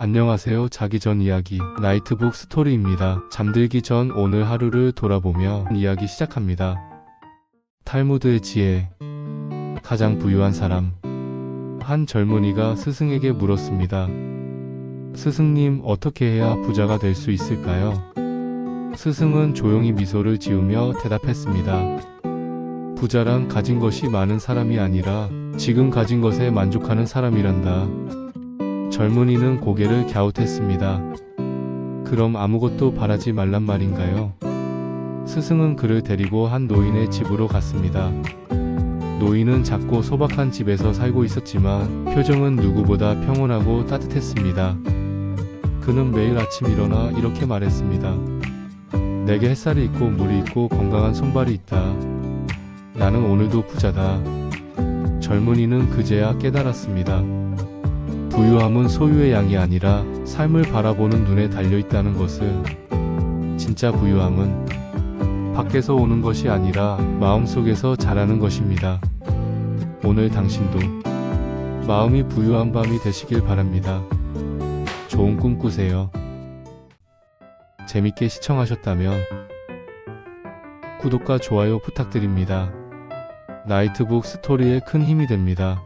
안녕하세요. 자기 전 이야기 나이트북 스토리입니다. 잠들기 전 오늘 하루를 돌아보며 이야기 시작합니다. 탈무드의 지혜 가장 부유한 사람 한 젊은이가 스승에게 물었습니다. 스승님 어떻게 해야 부자가 될 수 있을까요? 스승은 조용히 미소를 지으며 대답했습니다. 부자란 가진 것이 많은 사람이 아니라 지금 가진 것에 만족하는 사람이란다. 젊은이는 고개를 갸웃했습니다. 그럼 아무것도 바라지 말란 말인가요? 스승은 그를 데리고 한 노인의 집으로 갔습니다. 노인은 작고 소박한 집에서 살고 있었지만 표정은 누구보다 평온하고 따뜻했습니다. 그는 매일 아침 일어나 이렇게 말했습니다. 내게 햇살이 있고 물이 있고 건강한 손발이 있다. 나는 오늘도 부자다. 젊은이는 그제야 깨달았습니다. 부유함은 소유의 양이 아니라 삶을 바라보는 눈에 달려 있다는 것을 진짜 부유함은 밖에서 오는 것이 아니라 마음속에서 자라는 것입니다. 오늘 당신도 마음이 부유한 밤이 되시길 바랍니다. 좋은 꿈 꾸세요. 재밌게 시청하셨다면 구독과 좋아요 부탁드립니다. 나이트북 스토리에 큰 힘이 됩니다.